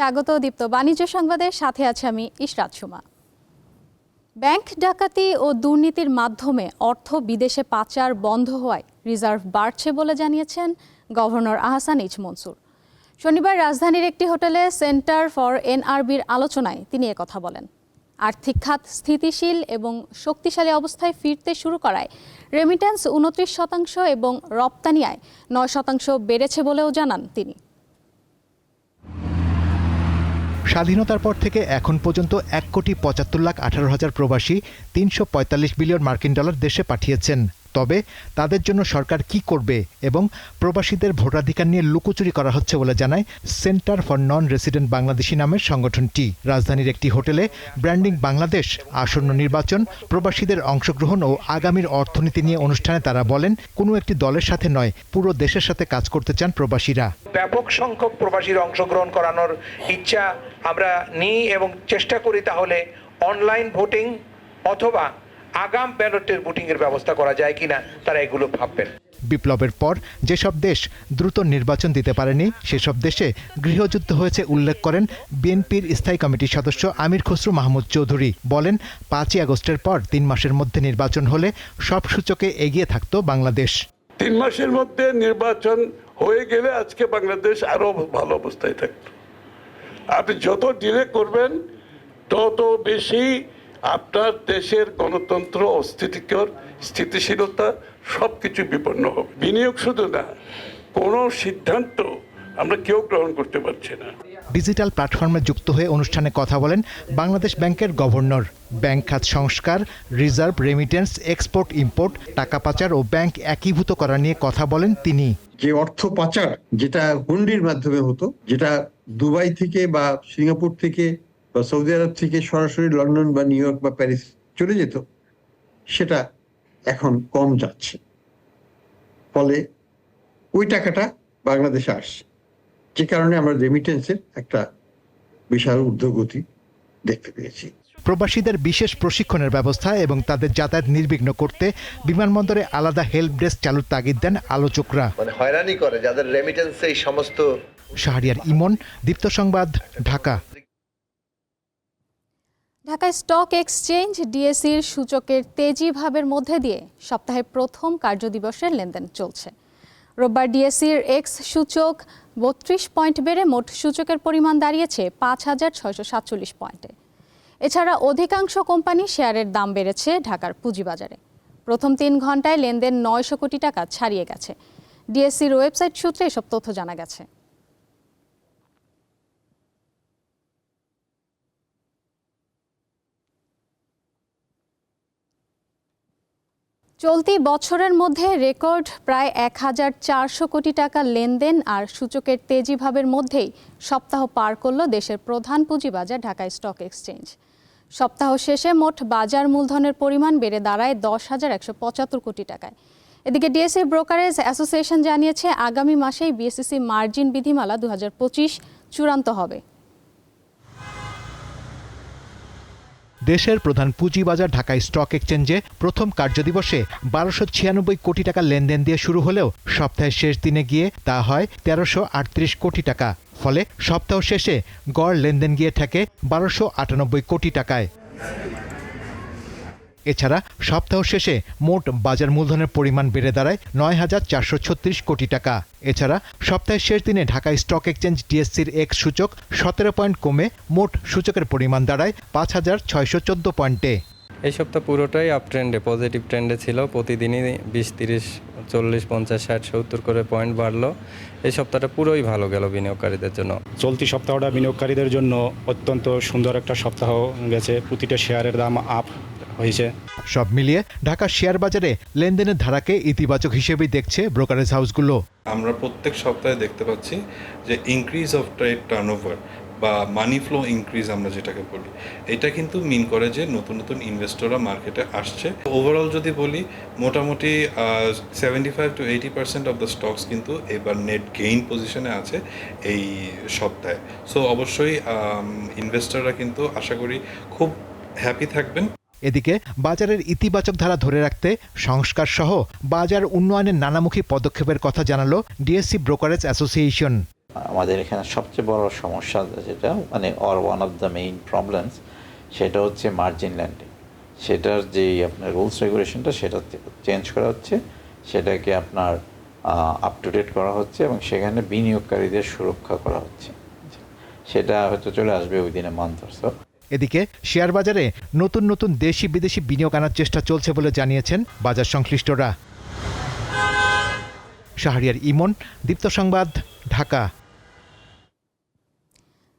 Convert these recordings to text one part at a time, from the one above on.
স্বাগত দীপ্ত বাণিজ্য সংবাদের সাথে আছে আমি ইশরাত সুমা। ব্যাংক ডাকাতি ও দুর্নীতির মাধ্যমে অর্থ বিদেশে পাচার বন্ধ হওয়ায় রিজার্ভ বাড়ছে বলে জানিয়েছেন গভর্নর আহসান এইচ মনসুর। শনিবার রাজধানীর একটি হোটেলে সেন্টার ফর এনআরবির আলোচনায় তিনি একথা বলেন। আর্থিক খাত স্থিতিশীল এবং শক্তিশালী অবস্থায় ফিরতে শুরু করায় রেমিট্যান্স উনত্রিশ শতাংশ এবং রপ্তানি আয় নয় শতাংশ বেড়েছে বলেও জানান তিনি। স্বাধীনতার পর থেকে এখন পর্যন্ত এক কোটি পঁচাত্তর লাখ আঠারো হাজার প্রবাসী তিনশো পঁয়তাল্লিশ বিলিয়ন মার্কিন ডলার দেশে পাঠিয়েছেন। তবে তাদের জন্য সরকার কি করবে এবং প্রবাসীদের ভোটাধিকার নিয়ে লুকোচুরি করা হচ্ছে বলে জানায় Centre for Non Resident Bangladeshi নামের সংগঠনটি। রাজধানীর একটি হোটেলে ব্র্যান্ডিং বাংলাদেশ, আসন্ন নির্বাচন, প্রবাসীদের অংশগ্রহণ ও আগামীর অর্থনীতি নিয়ে অনুষ্ঠানে তারা বলেন, কোনো একটি দলের সাথে নয়, পুরো দেশের সাথে কাজ করতে চান প্রবাসীরা। ব্যাপক সংখ্যক প্রবাসীর অংশগ্রহণ করানোর ইচ্ছা আমরা নিই এবং চেষ্টা করি তাহলে অনলাইন ভোটিং অথবা আগাম ব্যালটের ভোটিংয়ের ব্যবস্থা করা যায় কিনা তারা এগুলো ভাববেন। বিপ্লবের পর যেসব দেশ দ্রুত নির্বাচন দিতে পারেনি সেসব দেশে গৃহযুদ্ধ হয়েছে উল্লেখ করেন বিএনপির স্থায়ী কমিটির সদস্য আমির খসরু মাহমুদ চৌধুরী। বলেন পাঁচই আগস্টের পর তিন মাসের মধ্যে নির্বাচন হলে সব সূচকে এগিয়ে থাকত বাংলাদেশ। তিন মাসের মধ্যে নির্বাচন হয়ে গেলে আজকে বাংলাদেশ আরও ভালো অবস্থায় থাকত। আপনি যত ডিলে করবেন তত বেশি আপনার দেশের গণতন্ত্র অস্থিতিকর স্থিতিশীলতা সব কিছু বিপন্ন হবে বিনিয়োগ শুধু না কোনো সিদ্ধান্ত আমরা কেউ গ্রহণ করতে পারছি না। ডিজিটাল প্ল্যাটফর্মে যুক্ত হয়ে অনুষ্ঠানে কথা বলেন বাংলাদেশ ব্যাংকের গভর্নর। ব্যাংক খাত সংস্কার রিজার্ভ রেমিটেন্স এক্সপোর্ট ইম্পোর্ট টাকা পাচার ও ব্যাংক একীভূত করা নিয়ে কথা বলেন তিনি। যে অর্থ পাচার যেটা হুন্ডির মাধ্যমে হতো যেটা দুবাই থেকে বা সিঙ্গাপুর থেকে বা সৌদি আরব থেকে সরাসরি লন্ডন বা নিউ ইয়র্ক বা প্যারিস চলে যেত সেটা এখন কম যাচ্ছে। ফলে ওই টাকাটা বাংলাদেশে আসছে। যে কারণে আমরা রেমিটেন্সের একটা বিশাল ঊর্ধ্বগতি দেখতে পেয়েছি। প্রবাসীদের বিশেষ প্রশিক্ষণের ব্যবস্থা এবং তাদের যাতায়াত নির্বিঘ্ন করতে বিমানবন্দরে আলাদা হেল্প ডেস্ক চালুর তাগিদ দেন আলোচকরা। মানে হয়রানি করে যাদের রেমিটেন্সে এই সমস্ত শাহরিয়ার ইমন দীপ্ত সংবাদ ঢাকা। ঢাকায় স্টক এক্সচেঞ্জ ডিএসির সূচকের তেজি ভাবের মধ্যে দিয়ে সপ্তাহে প্রথম কার্যদিবসের লেনদেন চলছে। রোববার ডিএসির এক্স সূচক বত্রিশ পয়েন্ট বেড়ে মোট সূচকের পরিমাণ দাঁড়িয়েছে পাঁচ হাজার ছয়শো সাতচল্লিশ পয়েন্টে। এছাড়া অধিকাংশ কোম্পানি শেয়ারের দাম বেড়েছে ঢাকার পুঁজিবাজারে। প্রথম তিন ঘন্টায় লেনদেন নয়শো কোটি টাকা ছাড়িয়ে গেছে। ডিএসসির ওয়েবসাইট সূত্রে এসব তথ্য জানা গেছে। চলতি বছরের মধ্যে রেকর্ড প্রায় এক হাজার চারশো কোটি টাকা লেনদেন আর সূচকের তেজিভাবের মধ্যেই সপ্তাহ পার করল দেশের প্রধান পুঁজিবাজার ঢাকা স্টক এক্সচেঞ্জ। সপ্তাহ শেষে মোট বাজার মূলধনের পরিমাণ বেড়ে দাঁড়ায় দশ হাজার একশো পঁচাত্তর কোটি টাকায়। এদিকে ডিএসসি ব্রোকারেজ অ্যাসোসিয়েশন জানিয়েছে, আগামী মাসেই বিএসসিসি মার্জিন বিধিমালা দু হাজার পঁচিশ চূড়ান্ত হবে। দেশের প্রধান পুঁজিবাজার ঢাকা স্টক এক্সচেঞ্জে প্রথম কার্যদিবসে বারোশো ছিয়ানব্বই কোটি টাকা লেনদেন দিয়ে শুরু হলেও সপ্তাহের শেষ দিনে গিয়ে তা হয় তেরোশো আটত্রিশ কোটি টাকা। ফলে সপ্তাহ শেষে গড় লেনদেন গিয়ে থাকে বারোশো আটানব্বই কোটি টাকায়। এছাড়া সপ্তাহ শেষে মোট বাজার মূলধনের পরিমাণ বেড়ে দাঁড়ায় নয় হাজার চারশো ছত্রিশ কোটি টাকা। এছাড়া সপ্তাহের শেষ দিনে ঢাকা স্টক এক্সচেঞ্জ ডিএসসির এক সূচক সতেরো পয়েন্ট কমে মোট সূচকের পরিমাণ দাঁড়ায় পাঁচ হাজার ছয়শো চোদ্দ পয়েন্টে। এই সপ্তাহ পুরোটাই আপ ট্রেন্ডে পজিটিভ ট্রেন্ডে ছিল। প্রতিদিনই বিশ তিরিশ চল্লিশ পঞ্চাশ ষাট সত্তর করে পয়েন্ট বাড়লো। এই সপ্তাহটা পুরোই ভালো গেল বিনিয়োগকারীদের জন্য। চলতি সপ্তাহটা বিনিয়োগকারীদের জন্য অত্যন্ত সুন্দর একটা সপ্তাহ গেছে। প্রতিটা শেয়ারের দাম আপ হয়েছে। সব মিলিয়ে ঢাকা শেয়ার বাজারে লেনদেনের ধারাকে ইতিবাচক হিসেবেই দেখছে ব্রোকারেজ হাউসগুলো। আমরা প্রত্যেক সপ্তাহে দেখতে পাচ্ছি যে ইনক্রিজ অফ ট্রেড টার্নওভার বা মানি ফ্লো ইনক্রিজ আমরা যেটাকে বলি এটা কিন্তু মিন করে যে নতুন নতুন ইনভেস্টররা মার্কেটে আসছে। ওভারঅল যদি বলি মোটামুটি seventy five to eighty percent of the stocks কিন্তু এবার নেট গেইন পজিশনে আছে এই সপ্তাহে। সো অবশ্যই ইনভেস্টররা কিন্তু আশা করি খুব হ্যাপি থাকবেন। এদিকে বাজারের ইতিবাচক ধারা ধরে রাখতে সংস্কার সহ বাজার উন্নয়নের নানামুখী পদক্ষেপের কথা জানালো ডিএসসি ব্রোকারেজ অ্যাসোসিয়েশন। আমাদের এখানে সবচেয়ে বড় সমস্যা যেটা মানে or one of the main problems সেটা হচ্ছে মার্জিন ল্যান্ডিং সেটার যে আপনার রুলস রেগুলেশনটা সেটা চেঞ্জ করা হচ্ছে। সেটাকে আপনার আপ টু ডেট করা হচ্ছে এবং সেখানে বিনিয়োগকারীদের সুরক্ষা করা হচ্ছে। সেটা হয়তো চলে আসবে উইদিন এ মান্থ অর এদিকে শেয়ার বাজারে নতুন নতুন দেশি বিদেশি বিনিয়োগ আনার চেষ্টা চলছে বলে জানিয়েছেন বাজার সংশ্লিষ্টরা। শাহরিয়ার ইমন, দীপ্ত সংবাদ, ঢাকা।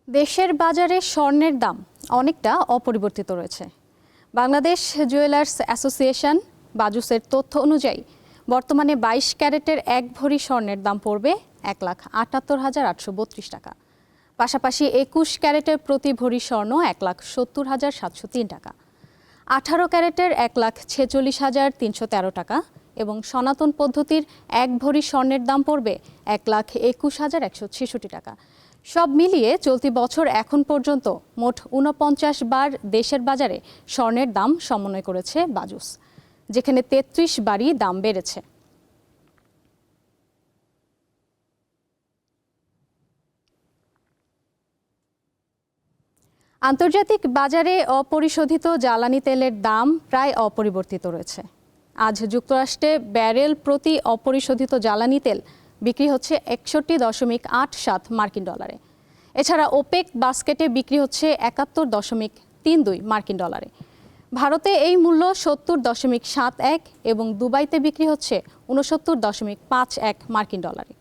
দেশের বাজারে স্বর্ণের দাম অনেকটা অপরিবর্তিত রয়েছে। বাংলাদেশ জুয়েলার্স অ্যাসোসিয়েশন বাজুসের তথ্য অনুযায়ী, বর্তমানে বাইশ ক্যারেটের এক ভরি স্বর্ণের দাম পড়বে এক লাখ আটাত্তর হাজার আটশো বত্রিশ টাকা। পাশাপাশি একুশ ক্যারেটের প্রতি ভরি স্বর্ণ এক লাখ সত্তর হাজার সাতশো তিন টাকা। আঠারো ক্যারেটের এক লাখ ছেচল্লিশ হাজার তিনশো তেরো টাকা এবং সনাতন পদ্ধতির এক ভরি স্বর্ণের দাম পড়বে এক লাখ একুশ হাজার একশো ছেষট্টি টাকা। সব মিলিয়ে চলতি বছর এখন পর্যন্ত মোট ঊনপঞ্চাশ বার দেশের বাজারে স্বর্ণের দাম সমন্বয় করেছে বাজুস, যেখানে তেত্রিশ বারই দাম বেড়েছে। আন্তর্জাতিক বাজারে অপরিশোধিত জ্বালানি তেলের দাম প্রায় অপরিবর্তিত রয়েছে। আজ যুক্তরাষ্ট্রে ব্যারেল প্রতি অপরিশোধিত জ্বালানি তেল বিক্রি হচ্ছে একষট্টি দশমিক আট সাত মার্কিন ডলারে। এছাড়া ওপেক বাস্কেটে বিক্রি হচ্ছে একাত্তর দশমিক তিন দুই মার্কিন ডলারে। ভারতে এই মূল্য সত্তর দশমিক সাত এক এবং দুবাইতে বিক্রি হচ্ছে উনসত্তর দশমিক পাঁচ এক মার্কিন ডলারে।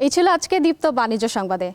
এই ছিল আজকে দীপ্ত বাণিজ্য সংবাদে।